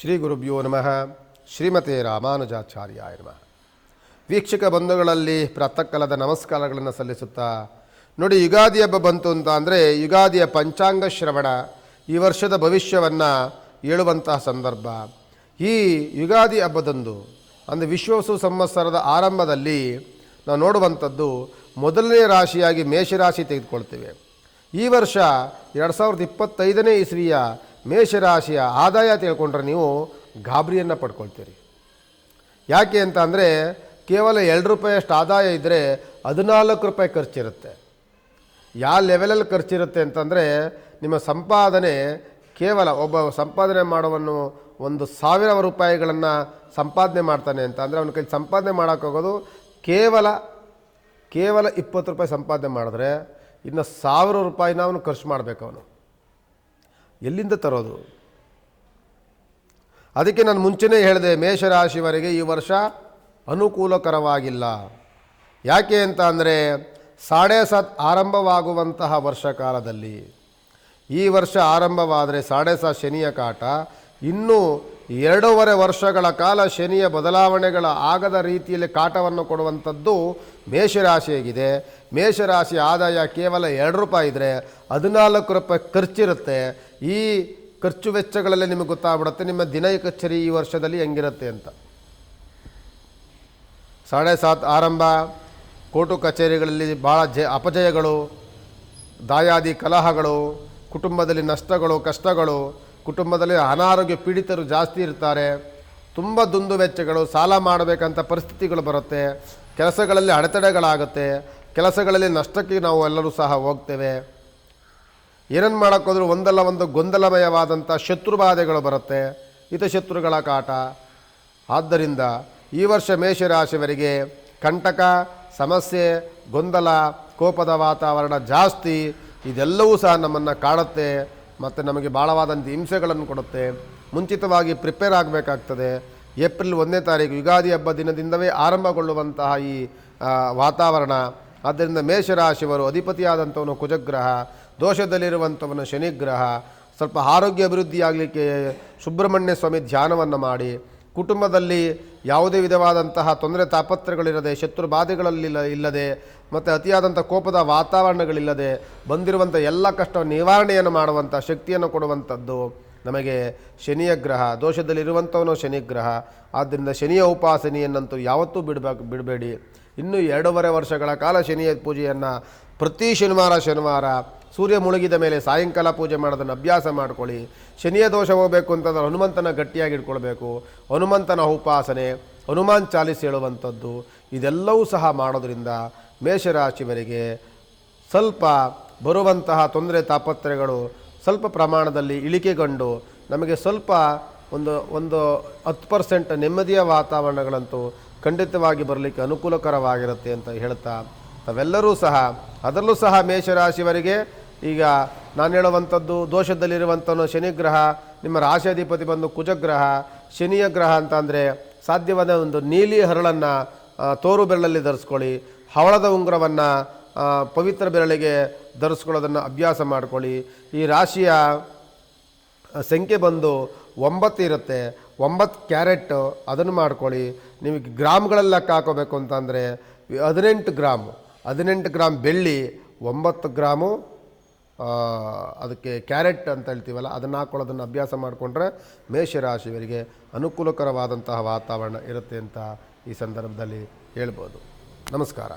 ಶ್ರೀ ಗುರುಭ್ಯೋ ನಮಃ. ಶ್ರೀಮತೆ ರಾಮಾನುಜಾಚಾರ್ಯಾಯ ನಮಃ. ವೀಕ್ಷಕ ಬಂಧುಗಳಲ್ಲಿ ಪ್ರಾತಃಕಾಲದ ನಮಸ್ಕಾರಗಳನ್ನು ಸಲ್ಲಿಸುತ್ತಾ, ನೋಡಿ, ಯುಗಾದಿ ಹಬ್ಬ ಬಂತು ಅಂತ ಅಂದರೆ ಯುಗಾದಿಯ ಪಂಚಾಂಗ ಶ್ರವಣ, ಈ ವರ್ಷದ ಭವಿಷ್ಯವನ್ನು ಹೇಳುವಂತಹ ಸಂದರ್ಭ. ಈ ಯುಗಾದಿ ಹಬ್ಬದಂದು, ಅಂದರೆ ವಿಶ್ವಸು ಸಂವತ್ಸರದ ಆರಂಭದಲ್ಲಿ ನಾವು ನೋಡುವಂಥದ್ದು ಮೊದಲನೇ ರಾಶಿಯಾಗಿ ಮೇಷರಾಶಿ ತೆಗೆದುಕೊಳ್ತೇವೆ. ಈ ವರ್ಷ ಎರಡು ಸಾವಿರದ ಇಪ್ಪತ್ತೈದನೇ ಇಸ್ವಿಯ ಮೇಷರಾಶಿಯ ಆದಾಯ ತಿಳ್ಕೊಂಡ್ರೆ ನೀವು ಗಾಬರಿಯನ್ನು ಪಡ್ಕೊಳ್ತೀರಿ. ಯಾಕೆ ಅಂತ ಅಂದರೆ ಕೇವಲ ಎರಡು ರೂಪಾಯಿಯಷ್ಟು ಆದಾಯ ಇದ್ದರೆ ಹದಿನಾಲ್ಕು ರೂಪಾಯಿ ಖರ್ಚಿರುತ್ತೆ. ಯಾವ ಲೆವೆಲಲ್ಲಿ ಖರ್ಚಿರುತ್ತೆ ಅಂತಂದರೆ ನಿಮ್ಮ ಸಂಪಾದನೆ ಕೇವಲ ಒಬ್ಬ ಸಂಪಾದನೆ ಮಾಡೋವನ್ನು ಒಂದು ಸಾವಿರ ರೂಪಾಯಿಗಳನ್ನು ಸಂಪಾದನೆ ಮಾಡ್ತಾನೆ ಅಂತ ಅಂದರೆ ಅವನ ಕೈ ಸಂಪಾದನೆ ಮಾಡೋಕ್ಕೋಗೋದು ಕೇವಲ ಕೇವಲ ಇಪ್ಪತ್ತು ರೂಪಾಯಿ ಸಂಪಾದನೆ ಮಾಡಿದ್ರೆ ಇನ್ನು ಸಾವಿರ ರೂಪಾಯಿನ ಅವನು ಖರ್ಚು ಮಾಡಬೇಕು ಅವನು. ಎಲ್ಲಿಂದ ತರೋದು? ಅದಕ್ಕೆ ನಾನು ಮುಂಚೆನೇ ಹೇಳಿದೆ, ಮೇಷರಾಶಿವರೆಗೆ ಈ ವರ್ಷ ಅನುಕೂಲಕರವಾಗಿಲ್ಲ. ಯಾಕೆ ಅಂತ ಅಂದರೆ, ಸಾಡೆ ಸಾತ್ ಆರಂಭವಾಗುವಂತಹ ವರ್ಷ ಕಾಲದಲ್ಲಿ. ಈ ವರ್ಷ ಆರಂಭವಾದರೆ ಸಾಡೆ ಸಾತ್ ಶನಿಯ ಕಾಟ, ಇನ್ನೂ ಎರಡೂವರೆ ವರ್ಷಗಳ ಕಾಲ ಶನಿಯ ಬದಲಾವಣೆಗಳ ಆಗದ ರೀತಿಯಲ್ಲಿ ಕಾಟವನ್ನು ಕೊಡುವಂಥದ್ದು ಮೇಷರಾಶಿಯಾಗಿದೆ. ಮೇಷರಾಶಿ ಆದಾಯ ಕೇವಲ ಎರಡು ರೂಪಾಯಿ ಇದ್ದರೆ ಹದಿನಾಲ್ಕು ರೂಪಾಯಿ ಖರ್ಚಿರುತ್ತೆ. ಈ ಖರ್ಚು ವೆಚ್ಚಗಳಲ್ಲಿ ನಿಮಗೆ ಗೊತ್ತಾಗ್ಬಿಡುತ್ತೆ, ನಿಮ್ಮ ದಿನ ಕಚೇರಿ ಈ ವರ್ಷದಲ್ಲಿ ಹೆಂಗಿರುತ್ತೆ ಅಂತ. ಸಾಡೆ ಸಾತ್ ಆರಂಭ, ಕೋರ್ಟು ಕಚೇರಿಗಳಲ್ಲಿ ಭಾಳ ಜ ಅಪಜಯಗಳು, ದಾಯಾದಿ ಕಲಹಗಳು, ಕುಟುಂಬದಲ್ಲಿ ನಷ್ಟಗಳು, ಕಷ್ಟಗಳು ಕುಟುಂಬದಲ್ಲಿ ಅನಾರೋಗ್ಯ ಪೀಡಿತರು ಜಾಸ್ತಿ ಇರ್ತಾರೆ, ತುಂಬ ದುಂದು ವೆಚ್ಚಗಳು, ಸಾಲ ಮಾಡಬೇಕಂತ ಪರಿಸ್ಥಿತಿಗಳು ಬರುತ್ತೆ, ಕೆಲಸಗಳಲ್ಲಿ ಅಡೆತಡೆಗಳಾಗುತ್ತೆ, ಕೆಲಸಗಳಲ್ಲಿ ನಷ್ಟಕ್ಕೆ ನಾವು ಎಲ್ಲರೂ ಸಹ ಹೋಗ್ತೇವೆ. ಏನನ್ನು ಮಾಡೋಕ್ಕೋದ್ರೂ ಒಂದಲ್ಲ ಒಂದು ಗೊಂದಲಮಯವಾದಂಥ ಶತ್ರುಬಾಧೆಗಳು ಬರುತ್ತೆ ಹಿತಶತ್ರುಗಳ ಕಾಟ. ಆದ್ದರಿಂದ ಈ ವರ್ಷ ಮೇಷರಾಶಿಯವರಿಗೆ ಕಂಟಕ, ಸಮಸ್ಯೆ, ಗೊಂದಲ, ಕೋಪದ ವಾತಾವರಣ ಜಾಸ್ತಿ, ಇದೆಲ್ಲವೂ ಸಹ ನಮ್ಮನ್ನು ಕಾಡುತ್ತೆ. ಮತ್ತು ನಮಗೆ ಭಾಳವಾದಂಥ ಹಿಂಸೆಗಳನ್ನು ಕೊಡುತ್ತೆ. ಮುಂಚಿತವಾಗಿ ಪ್ರಿಪೇರ್ ಆಗಬೇಕಾಗ್ತದೆ. ಏಪ್ರಿಲ್ ಒಂದನೇ ತಾರೀಕು ಯುಗಾದಿ ಹಬ್ಬ ದಿನದಿಂದವೇ ಆರಂಭಗೊಳ್ಳುವಂತಹ ಈ ವಾತಾವರಣ. ಆದ್ದರಿಂದ ಮೇಷರಾಶಿಯವರು ಅಧಿಪತಿಯಾದಂಥವನು ಕುಜಗ್ರಹ, ದೋಷದಲ್ಲಿರುವಂಥವನು ಶನಿಗ್ರಹ. ಸ್ವಲ್ಪ ಆರೋಗ್ಯ ಅಭಿವೃದ್ಧಿಯಾಗಲಿಕ್ಕೆ ಸುಬ್ರಹ್ಮಣ್ಯ ಸ್ವಾಮಿ ಧ್ಯಾನವನ್ನು ಮಾಡಿ. ಕುಟುಂಬದಲ್ಲಿ ಯಾವುದೇ ವಿಧವಾದಂತಹ ತೊಂದರೆ ತಾಪತ್ರಗಳಿರದೆ, ಶತ್ರು ಬಾಧೆಗಳಲ್ಲಿ ಇಲ್ಲದೆ, ಮತ್ತು ಅತಿಯಾದಂಥ ಕೋಪದ ವಾತಾವರಣಗಳಿಲ್ಲದೆ ಬಂದಿರುವಂಥ ಎಲ್ಲ ಕಷ್ಟ ನಿವಾರಣೆಯನ್ನು ಮಾಡುವಂಥ ಶಕ್ತಿಯನ್ನು ಕೊಡುವಂಥದ್ದು ನಮಗೆ ಶನಿಯ ಗ್ರಹ, ದೋಷದಲ್ಲಿರುವಂಥವನು ಶನಿಗ್ರಹ ಆದ್ದರಿಂದ ಶನಿಯ ಉಪಾಸನೆಯನ್ನಂತೂ ಯಾವತ್ತೂ ಬಿಡಬೇಕು ಬಿಡಬೇಡಿ. ಇನ್ನೂ ಎರಡೂವರೆ ವರ್ಷಗಳ ಕಾಲ ಶನಿಯ ಪೂಜೆಯನ್ನು ಪ್ರತಿ ಶನಿವಾರ ಶನಿವಾರ ಸೂರ್ಯ ಮುಳುಗಿದ ಮೇಲೆ ಸಾಯಂಕಾಲ ಪೂಜೆ ಮಾಡೋದನ್ನು ಅಭ್ಯಾಸ ಮಾಡ್ಕೊಳ್ಳಿ. ಶನಿಯ ದೋಷ ಹೋಗಬೇಕು ಅಂತಂದ್ರೆ ಹನುಮಂತನ ಗಟ್ಟಿಯಾಗಿ ಇಟ್ಕೊಳ್ಬೇಕು. ಹನುಮಂತನ ಉಪಾಸನೆ, ಹನುಮಾನ್ ಚಾಲಿಸಿ ಹೇಳುವಂಥದ್ದು, ಇದೆಲ್ಲವೂ ಸಹ ಮಾಡೋದರಿಂದ ಮೇಷರಾಶಿವರಿಗೆ ಸ್ವಲ್ಪ ಬರುವಂತಹ ತೊಂದರೆ ತಾಪತ್ರೆಗಳು ಸ್ವಲ್ಪ ಪ್ರಮಾಣದಲ್ಲಿ ಇಳಿಕೆಗೊಂಡು ನಮಗೆ ಸ್ವಲ್ಪ ಒಂದು ಒಂದು ಹತ್ತು ಪರ್ಸೆಂಟ್ ನೆಮ್ಮದಿಯ ವಾತಾವರಣಗಳಂತೂ ಖಂಡಿತವಾಗಿ ಬರಲಿಕ್ಕೆ ಅನುಕೂಲಕರವಾಗಿರುತ್ತೆ ಅಂತ ಹೇಳ್ತಾ ತಾವೆಲ್ಲರೂ ಸಹ, ಅದರಲ್ಲೂ ಸಹ ಮೇಷರಾಶಿಯವರಿಗೆ ಈಗ ನಾನು ಹೇಳುವಂಥದ್ದು ದೋಷದಲ್ಲಿರುವಂಥವನು ಶನಿಗ್ರಹ, ನಿಮ್ಮ ರಾಶಿಯಾಧಿಪತಿ ಬಂದು ಕುಜಗ್ರಹ, ಶನಿಯ ಗ್ರಹ ಅಂತ ಅಂದರೆ ಸಾಧ್ಯವಾದ ಒಂದು ನೀಲಿ ಹರಳನ್ನು ತೋರು ಬೆರಳಲ್ಲಿ ಧರಿಸ್ಕೊಳ್ಳಿ, ಹವಳದ ಉಂಗುರವನ್ನು ಪವಿತ್ರ ಬೆರಳಿಗೆ ಧರಿಸ್ಕೊಳ್ಳೋದನ್ನು ಅಭ್ಯಾಸ ಮಾಡ್ಕೊಳ್ಳಿ. ಈ ರಾಶಿಯ ಸಂಖ್ಯೆ ಬಂದು ಒಂಬತ್ತು ಇರುತ್ತೆ. ಒಂಬತ್ತು ಕ್ಯಾರೆಟ್ ಅದನ್ನು ಮಾಡ್ಕೊಳ್ಳಿ. ನಿಮಗೆ ಗ್ರಾಮ್ಗಳಲ್ಲಿ ಹಾಕೋಬೇಕು ಅಂತಂದರೆ ಹದಿನೆಂಟು ಗ್ರಾಮ್ ಹದಿನೆಂಟು ಗ್ರಾಮ್ ಬೆಳ್ಳಿ, ಒಂಬತ್ತು ಗ್ರಾಮು ಅದಕ್ಕೆ ಕ್ಯಾರೆಟ್ ಅಂತ ಹೇಳ್ತೀವಲ್ಲ, ಅದನ್ನು ಹಾಕ್ಕೊಳ್ಳೋದನ್ನು ಅಭ್ಯಾಸ ಮಾಡಿಕೊಂಡ್ರೆ ಮೇಷರಾಶಿಯವರಿಗೆ ಅನುಕೂಲಕರವಾದಂತಹ ವಾತಾವರಣ ಇರುತ್ತೆ ಅಂತ ಈ ಸಂದರ್ಭದಲ್ಲಿ ಹೇಳ್ಬೋದು. ನಮಸ್ಕಾರ.